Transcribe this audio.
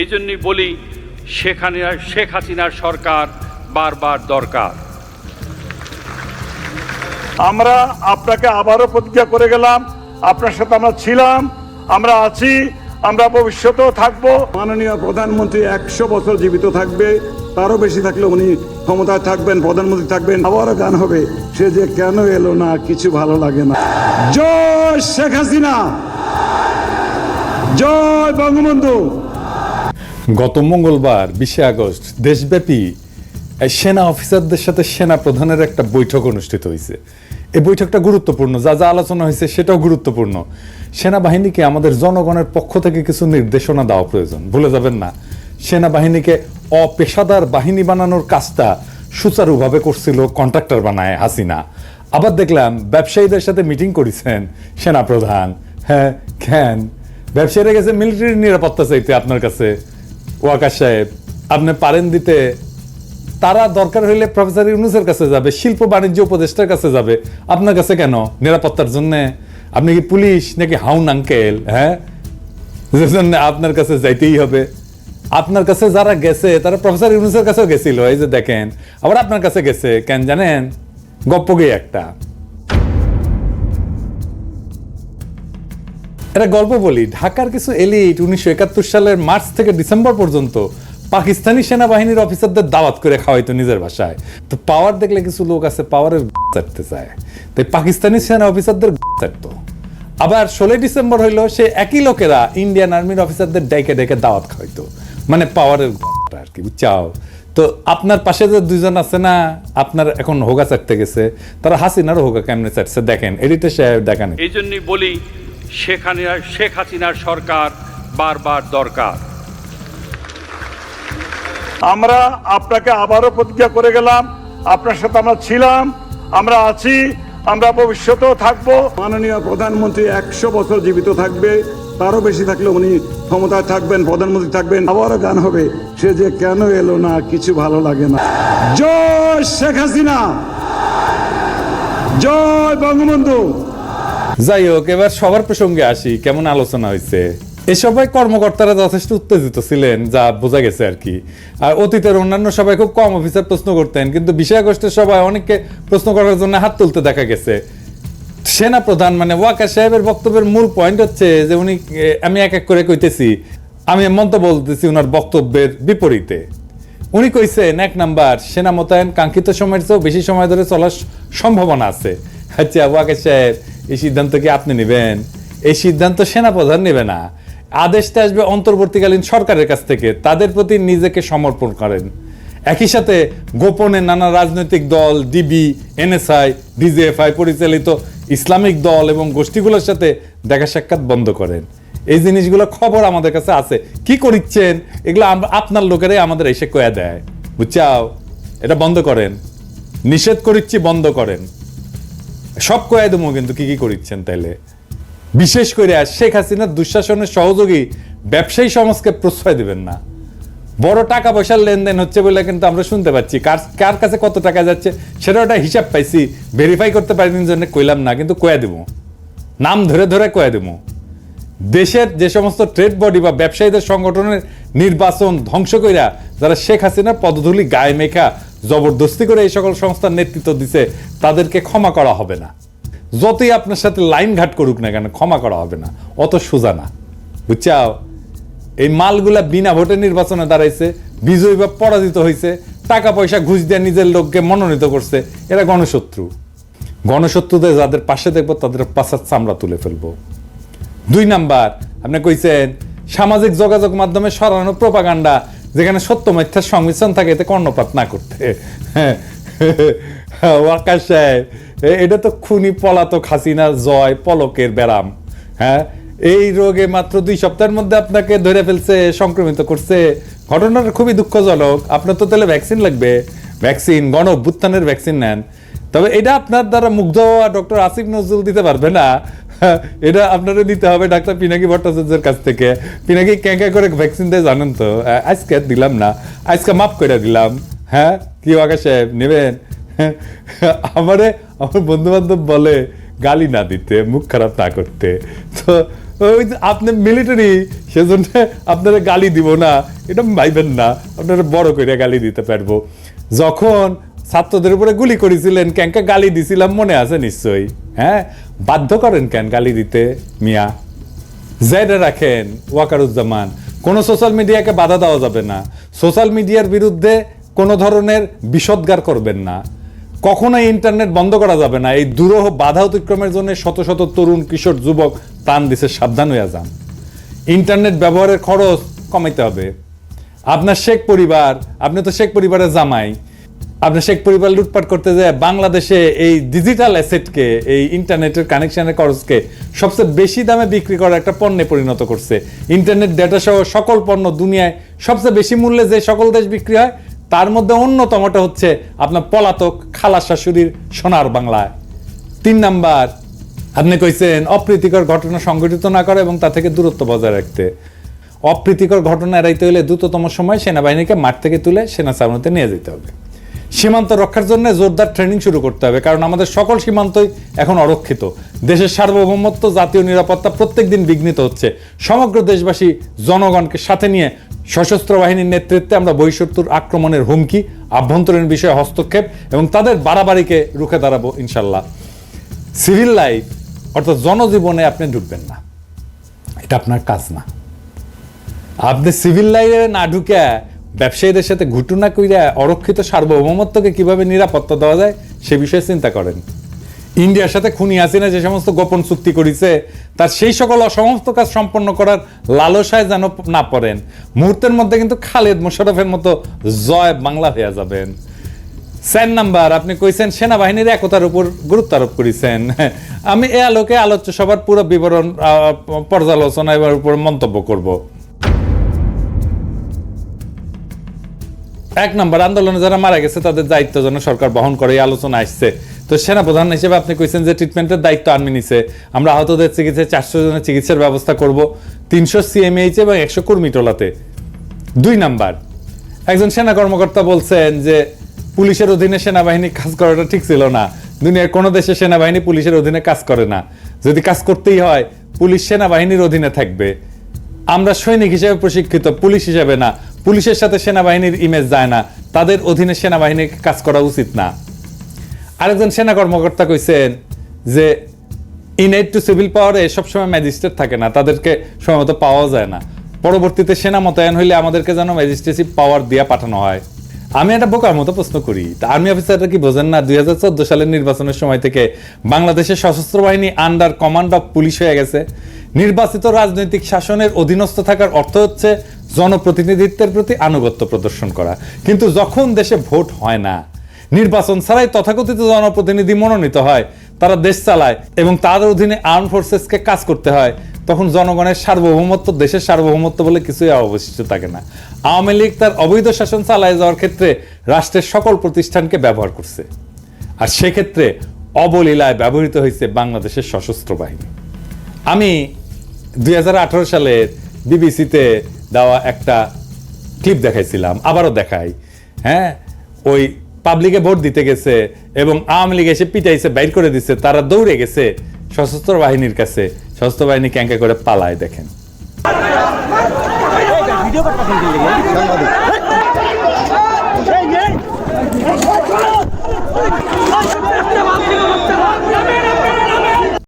এই জন্যই বলি হাসিনার শেখ হাসিনার সরকার বারবার দরকার। আমরা আপনাকে আবারও প্রতিজ্ঞা করে গেলাম আপনার সাথে আমরা ছিলাম আমরা আছি আমরা ভবিষ্যতেও থাকব। মাননীয় প্রধানমন্ত্রী একশো বছর জীবিত থাকবে তারও বেশি থাকলে উনি ক্ষমতায় থাকবেন প্রধানমন্ত্রী থাকবেন। আবারও গান হবে সে যে কেন এলো না কিছু ভালো লাগে না। জয় শেখ হাসিনা! জয় বঙ্গবন্ধু। গত মঙ্গলবার, বিশে আগস্ট, দেশব্যাপী সেনা অফিসারদের সাথে সেনা প্রধানের একটা বৈঠক অনুষ্ঠিত হয়েছে। এই বৈঠকটা গুরুত্বপূর্ণ, যা যা আলোচনা হয়েছে সেটাও গুরুত্বপূর্ণ। সেনাবাহিনীকে আমাদের জনগণের পক্ষ থেকে কিছু নির্দেশনা দেওয়া প্রয়োজন, ভুলে যাবেন না। সেনাবাহিনীকে অপেশাদার বাহিনী বানানোর কাজটা সুচারুভাবে করছিল কন্ট্রাক্টর বানায় হাসিনা। আবার দেখলাম, ব্যবসায়ীদের সাথে মিটিং করেছেন সেনাপ্রধান হ্যাঁ কেন ব্যবসায়ীরা গেছে মিলিটারি নিরাপত্তা চাইতে আপনার কাছে ওয়াকার সাহেব। আপনি পারেন দিতে। তারা দরকার হইলে প্রফেসর ইউনুসের কাছে যাবে, শিল্প বাণিজ্য উপদেষ্টার কাছে যাবে। আপনার কাছে কেন? নিরাপত্তার জন্য। আপনি কি পুলিশ নাকি হাউন আঙ্কেল? হ্যাঁ? আপনার কাছে যাইতেই হবে। আপনার কাছে যারা গেছে, তারা প্রফেসর ইউনুসের কাছেও গেছিল, এই যে দেখেন। আবার আপনার কাছে গেছে, কেন জানেন? গপ্পগে একটা। এটা গল্প বলি। ঢাকার কিছু এলিট উনিশশো একাত্তর সালের মার্চ থেকে ডিসেম্বর পর্যন্ত পাকিস্তানি সেনাবাহিনীর অফিসারদের দাওয়াত করে খাওয়াইতো নিজের ভাষায় তো পাওয়ার দেখলে কিছু লোক আছে পাওয়ারের চাটতে চায়। তাই পাকিস্তানি সেনা অফিসারদের চাটতো আবার ষোলোই ডিসেম্বর হইল সে একই লোকেরা ইন্ডিয়ান আর্মির অফিসারদের ডেকে ডেকে দাওয়াত খাওয়াইতো। মানে পাওয়ারের আর কি, বুঝছাও? তো আপনার পাশে যে দুইজন আছে না, আপনার এখন হোগা চাটতে গেছে, তারা হাসিনারও হোগা কেমনে চাটছে দেখেন এডিটর সাহেব দেখান এই জন্যই বলি হাসিনার শেখ হাসিনার সরকার বারবার দরকার। আমরা আপনাকে আবারও প্রতিজ্ঞা করে গেলাম, আপনার সাথে আমরা ছিলাম, আমরা আছি, আমরা ভবিষ্যতেও থাকব। মাননীয় প্রধানমন্ত্রী একশো বছর জীবিত থাকবে, তারও বেশি থাকলে উনি ক্ষমতায় থাকবেন, প্রধানমন্ত্রী থাকবেন, আবারও গান হবে। সে যে কেন এলো না, কিছু ভালো লাগে না। জয় শেখ হাসিনা! জয় বঙ্গবন্ধু! যাই হোক, এবার সবার প্রসঙ্গে আসি। কেমন আলোচনা হয়েছে এ সবাই কর্মকর্তারা যথেষ্ট উত্তেজিত ছিলেন, যা বোঝা গেছে আর কি। আর অতীতের অন্যান্য সবাই খুব কম অফিসার প্রশ্ন করতেন, কিন্তু বিশে আগস্টের সবাই অনেককে প্রশ্ন করার জন্য হাত তুলতে দেখা গেছে। সেনা প্রধান মানে ওয়াকার সাহেবের বক্তব্যের মূল পয়েন্ট হচ্ছে যে উনি আমি এক এক করে কইতেছি, আমি মন্তব্য বলতেছি ওনার বক্তব্যের বিপরীতে। উনি কইছেন, এক নাম্বার, সেনা মোতায়েন কাঙ্ক্ষিত সময়ের চেয়েও বেশি সময় ধরে চলার সম্ভাবনা আছে। আচ্ছা ওয়াকার সাহেব এই সিদ্ধান্ত কি আপনি নেবেন? এই সিদ্ধান্ত সেনা প্রধান নেবে না। আদেশটা আসবে অন্তর্বর্তীকালীন সরকারের কাছ থেকে। তাদের প্রতি নিজেকে সমর্পণ করেন। একই সাথে গোপনে নানা রাজনৈতিক দল, ডিবি, এনএসআই, ডিজিএফআই পরিচালিত ইসলামিক দল এবং গোষ্ঠীগুলোর সাথে দেখা সাক্ষাৎ বন্ধ করেন। এই জিনিসগুলো খবর আমাদের কাছে আছে। কি করিচ্ছেন? এগুলো আপনার লোকেরাই আমাদের এসে কয়া দেয়। বুঝছাও? এটা বন্ধ করেন। নিষেধ করিচ্ছি, বন্ধ করেন। সব কয়া দেবো, কিন্তু কি কি করিচ্ছেন তাইলে? বিশেষ করে শেখ হাসিনার দুঃশাসনের সহযোগী ব্যবসায়ী সমাজকে প্রশ্রয় দেবেন না। বড় টাকা পয়সার লেনদেন হচ্ছে বলে কিন্তু আমরা শুনতে পাচ্ছি। কার কার কাছে কত টাকা যাচ্ছে সেটা একটা হিসাব পাইছি ভেরিফাই করতে পারিনি জন্য কইলাম না, কিন্তু কয়া দেবো। নাম ধরে ধরে কয়া দেবো। দেশের যে সমস্ত ট্রেড বডি বা ব্যবসায়ীদের সংগঠনের নির্বাচন ধ্বংস কইরা যারা শেখ হাসিনার পদধূলি, গায়ে মেখা, জবরদস্তি করে এই সকল সংস্থার নেতৃত্ব দিছে, তাদেরকে ক্ষমা করা হবে না। যতই আপনার সাথে লাইন ঘাট করুক না কেন, ক্ষমা করা হবে না। অত সোজা না। বুঝছাও? এই মালগুলা বিনা ভোটে নির্বাচনে দাঁড়াইছে, বিজয়ী বা পরাজিত হয়েছে টাকা পয়সা ঘুষ দিয়ে নিজের লোককে মনোনীত করছে, এরা গণশত্রু। গণশত্রুদের যাদের পাশে দেখব, তাদের পাশার চামড়া তুলে ফেলব। দুই নাম্বার, আপনি কইছেন, সামাজিক যোগাযোগ মাধ্যমে সরানো প্রপাগান্ডা যেখানে সত্য মিথ্যার সংমিশ্রণ থাকে, এতে কর্ণপাত না করতে। হ্যাঁ। এটা তো খুনি পলাতক হাসিনার জয়, পলকের ব্যারাম। হ্যাঁ এই রোগে মাত্র দুই সপ্তাহের মধ্যে আপনাকে ধরে ফেলছে, সংক্রমিত করছে। ঘটনাটা খুবই দুঃখজনক। আপনার তো তাহলে ভ্যাকসিন লাগবে। ভ্যাকসিন গণ অভ্যুত্থানের ভ্যাকসিন নেন। তবে এটা আপনার দ্বারা মুগ্ধ ডক্টর আসিফ নজরুল দিতে পারবে না। এটা আপনারা নিতে হবে ডাক্তার পিনাকি ভট্টাচার্যের কাছ থেকে। পিনাকি ক্যাঁ করে ভ্যাকসিন দেয়, জানেন তো? আজকে দিলাম না। আজকে মাফ করে দিলাম। হ্যাঁ? কি ওয়াকা সাহেব, নেবেন? আমারে, আমার বন্ধু বান্ধব বলে গালি না দিতে, মুখ খারাপ না করতে। তো, ওই আপনি মিলিটারি সেজন্য আপনারা গালি দিব না। এটা ভাইবেন না, আপনারা বড় করে গালি দিতে পারব। যখন ছাত্রদের উপরে গুলি করেছিলেন ক্যাঙ্কা গালি দিছিলাম, মনে আছে নিশ্চয়ই? হ্যাঁ? বাধ্য করেন কেন গালি দিতে, মিয়া? জেডে রাখেন, ওয়াকারুজ্জামান। কোনো সোশ্যাল মিডিয়াকে বাধা দেওয়া যাবে না। সোশ্যাল মিডিয়ার বিরুদ্ধে কোনো ধরনের বিষদগার করবেন না। কখনোই ইন্টারনেট বন্ধ করা যাবে না। এই দুরূহ বাধা অতিক্রমের জন্য শত শত তরুণ, কিশোর, যুবক প্রাণ দিছে, সাবধান হয়ে যান। ইন্টারনেট ব্যবহারের খরচ কমাইতে হবে। আপনার শেখ পরিবার, আপনি তো শেখ পরিবারের জামাই। আপনার শেখ পরিবার লুটপাট করতে যায় বাংলাদেশে এই ডিজিটাল অ্যাসেটকে এই ইন্টারনেটের কানেকশনের খরচকে সবচেয়ে বেশি দামে বিক্রি করার একটা পণ্যে পরিণত করছে। ইন্টারনেট ডেটা সহ সকল পণ্য দুনিয়ায় সবচেয়ে বেশি মূল্যে যে সকল দেশ বিক্রি হয়, তার মধ্যে অন্যতমটা হচ্ছে আপনার পলাতক খালা শাশুড়ির সোনার বাংলায় তিন নাম্বার, আপনি কইছেন অপ্রীতিকর ঘটনা সংঘটিত না করে এবং তা থেকে দূরত্ব বজায় রাখতে। অপ্রীতিকর ঘটনা এড়াইতে হলে দ্রুততম সময় সেনাবাহিনীকে মাঠ থেকে তুলে সেনা সামনেতে নিয়ে যেতে হবে। সীমান্ত রক্ষার জন্য জোরদার ট্রেনিং শুরু করতে হবে, কারণ আমাদের সকল সীমান্তই এখন অরক্ষিত। দেশের সার্বভৌমত্ব, জাতীয় নিরাপত্তা প্রত্যেক দিন বিঘ্নিত হচ্ছে। সমগ্র দেশবাসী, জনগণকে সাথে নিয়ে সশস্ত্র বাহিনীর নেতৃত্বে আমরা বহিঃশত্রুর আক্রমণের হুমকি, আভ্যন্তরীণ বিষয়ে হস্তক্ষেপ এবং তাদের বাড়াবাড়িকে রুখে দাঁড়াবো ইনশাল্লাহ সিভিল লাইফ, অর্থাৎ জনজীবনে আপনি ঢুকবেন না। এটা আপনার কাজ না। আপনি সিভিল লাইনে না ঢুকে ব্যবসায়ীদের সাথে ঘুটুনা কইরা অরক্ষিত সার্বভৌমত্বকে কীভাবে নিরাপত্তা দেওয়া যায়, সে বিষয়ে চিন্তা করেন। ইন্ডিয়ার সাথে খুনি হাসিনা যে সমস্ত গোপন চুক্তি করেছে, তার সেই সকল অসমস্ত কাজ সম্পন্ন করার লালসায় যেন না পড়েন। মুহূর্তের মধ্যে কিন্তু খালেদ মোশারফের মতো জয় বাংলা হয়ে যাবেন। চার নাম্বার, আপনি কইছেন সেনাবাহিনীর একতার উপর গুরুত্ব আরোপ করেছেন। আমি এ আলোকে আলোচ্য সবার পুরো বিবরণ পর্যালোচনা এবার উপর মন্তব্য করব। এক নম্বর আন্দোলনে যারা মারা গেছে, তাদের দায়িত্ব যেন সরকার বহন করে আলোচনা আসছে। তো সেনাপ্রধান হিসেবে আপনি কইছেন যে ট্রিটমেন্টের দায়িত্ব আর্মি নিছে। আমরা আহতদের চিকিৎসায় চারশো জনের চিকিৎসার ব্যবস্থা করব, তিনশো সিএমএইচ এবং একশো কর্মী টোলাতে। দুই নাম্বার, একজন সেনা কর্মকর্তা বলছেন যে পুলিশের অধীনে সেনাবাহিনী কাজ করাটা ঠিক ছিল না। দুনিয়ার কোনো দেশে সেনাবাহিনী পুলিশের অধীনে কাজ করে না। যদি কাজ করতেই হয়, পুলিশ সেনাবাহিনীর অধীনে থাকবে। আমরা সৈনিক হিসেবে প্রশিক্ষিত, পুলিশ হিসেবে না। পুলিশের সাথে সেনাবাহিনীর ইমেজ যায় না। তাদের অধীনে সেনাবাহিনীর কাজ করা উচিত না। আরেকজন সেনা কর্মকর্তা কইছেন যে ইনএড টু সিভিল পাওয়ারে সবসময় ম্যাজিস্ট্রেট থাকে না, তাদেরকে সময়মত পাওয়া যায় না। পরবর্তীতে সেনা মোতায়েন হইলে আমাদেরকে যেন ম্যাজিস্ট্রেসি পাওয়ার দিয়ে পাঠানো হয়। আমি একটা বোকার মতো প্রশ্ন করি, তা আর্মি অফিসাররা কি বোঝেন না দুই হাজার চোদ্দ সালের নির্বাচনের সময় থেকে বাংলাদেশের সশস্ত্র বাহিনী আন্ডার কমান্ড অফ পুলিশ হয়ে গেছে? নির্বাচিত রাজনৈতিক শাসনের অধীনস্থ থাকার অর্থ হচ্ছে জনপ্রতিনিধিত্বের প্রতি আনুগত্য প্রদর্শন করা। কিন্তু যখন দেশে ভোট হয় না, নির্বাচন ছাড়াই তথাকথিত জনপ্রতিনিধি মনোনীত হয়, তারা দেশ চালায় এবং তাদের অধীনে আর্ম ফোর্সেসকে কাজ করতে হয়, তখন জনগণের সার্বভৌমত্ব, দেশের সার্বভৌমত্ব বলে কিছুই অবশিষ্ট থাকে না। আওয়ামী লীগ তার অবৈধ শাসন চালায় যাওয়ার ক্ষেত্রে রাষ্ট্রের সকল প্রতিষ্ঠানকে ব্যবহার করছে। আর সেক্ষেত্রে অবলীলায় ব্যবহৃত হয়েছে বাংলাদেশের সশস্ত্র বাহিনী। আমি দুই সালের বিবিসিতে দেওয়া একটা ক্লিপ দেখাইছিলাম, আবারও দেখাই। হ্যাঁ? ওই পাবলিকে ভোট দিতে গেছে এবং আওয়ামী লীগ এসে পিটাইছে, বাইর করে দিছে, তারা দৌড়ে গেছে সশস্ত্র বাহিনীর কাছে। সশস্ত্র বাহিনী ক্যাঙ্কা করে পালায়, দেখেন।